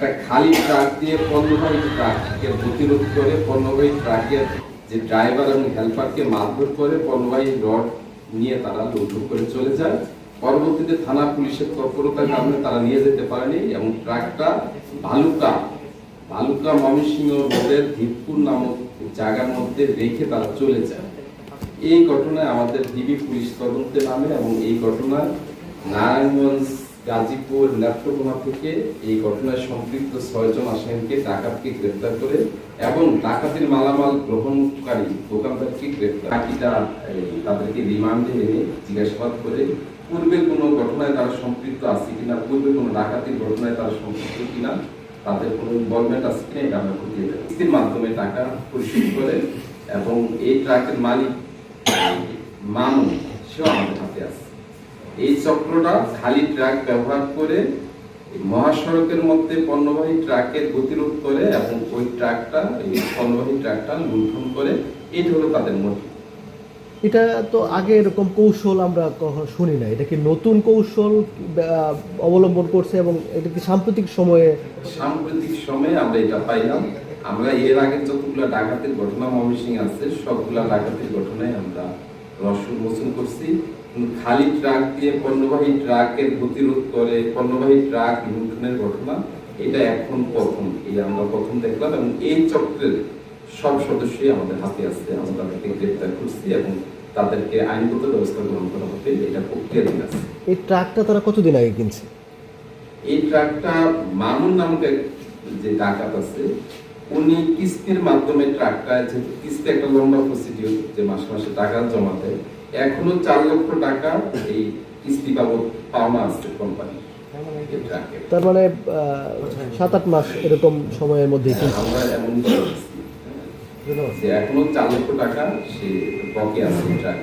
একটা খালি ট্রাক দিয়ে পণ্যবাহী ট্রাককে প্রতিরোধ করে পণ্যবাহী ট্রাকের যে ড্রাইভার এবং হেল্পারকে মারধর করে পণ্যবাহী রড নিয়ে তারা লুণ্ঠন করে চলে যায়। পরবর্তীতে থানা পুলিশের তৎপরতার কারণে তারা নিয়ে যেতে পারেনি এবং ট্রাকটা ভালুকা ভালুকা ময়মনসিংহ রোডের ধীরপুর নামক জায়গার মধ্যে রেখে তারা চলে যায়। এই ঘটনায় আমাদের ডিবি পুলিশ তদন্তে নামে এবং এই ঘটনায় নারায়ণগঞ্জ গাজীপুর নেত্রকোনা থেকে এই ঘটনায় সম্পৃক্ত ছয়জন আসামিকে ডাকাতকে গ্রেফতার করে এবং ডাকাতির মালামাল গ্রহণকারী দোকানদারকে গ্রেফতার বাকিটা তাদেরকে রিমান্ডে এনে জিজ্ঞাসাবাদ করে। পূর্বে কোনো ঘটনায় তারা সম্পৃক্ত আছে কিনা, পূর্বে কোনো ডাকাতির ঘটনায় তারা সম্পৃক্ত কিনা, তাদের কোনো ইনভলভমেন্ট আছে কিনা, এটা আমরা দেখব কিস্তির মাধ্যমে টাকা পরিশোধ করে এবং এই ট্রাকের মালিক মামুন সেও আমাদের হাতে আছে। এই চক্রটা খালি ট্রাক ব্যবহার করে মহাসড়কের মধ্যে পণ্যবাহী ট্রাকের গতিরোধ করে এবং ওই ট্রাকটা এই পণ্যবাহী ট্রাকটা লুণ্ঠন করে এটা হলো তাদের মোটিভ এটা তো আগে এরকম কৌশল আমরা কখনো শুনি না এটা কি নতুন কৌশল অবলম্বন করছে এবং এটা কি সাম্প্রতিক সময়ে? সাম্প্রতিক সময়ে আমরা এটা পাইলাম। আমরা এর আগে যতগুলো ডাকাতির ঘটনা ময়মনসিং আছে সবগুলা ডাকাতির ঘটনায় আমরা রহস্য উন্মোচন করছি। খালি ট্রাক দিয়ে পণ্যবাহী ট্রাকের গতিরোধ করে পণ্যবাহী ট্রাক লুণ্ঠনের ঘটনা এটা এখন প্রথম। এই আমরা প্রথম দেখলাম এবং এই চক্রের সব সদস্যই আমাদের হাতে আছে। আমরা তাদেরকে গ্রেপ্তার করছি এবং তাদেরকে আইনগত ব্যবস্থা গ্রহণ করা হবে এটা প্রক্রিয়াধীন আছে। এই ট্রাকটা তারা কতদিন আগে কিনছে? এই ট্রাকটা মামুন নামক যে ডাকাত আছে উনি কিস্তির মাধ্যমে ট্রাকটা যেহেতু কিস্তি একটা লম্বা প্রসিডিওর যে মাসে মাসে টাকা জমা দেয় এখনও চার লক্ষ টাকা এই কিস্তি বাবদ পাওনা আছে কোম্পানি তার মানে সাত আট মাস এরকম সময়ের মধ্যে আমরা এমন এখনও চার লক্ষ টাকা সে বকে আছে ট্রাক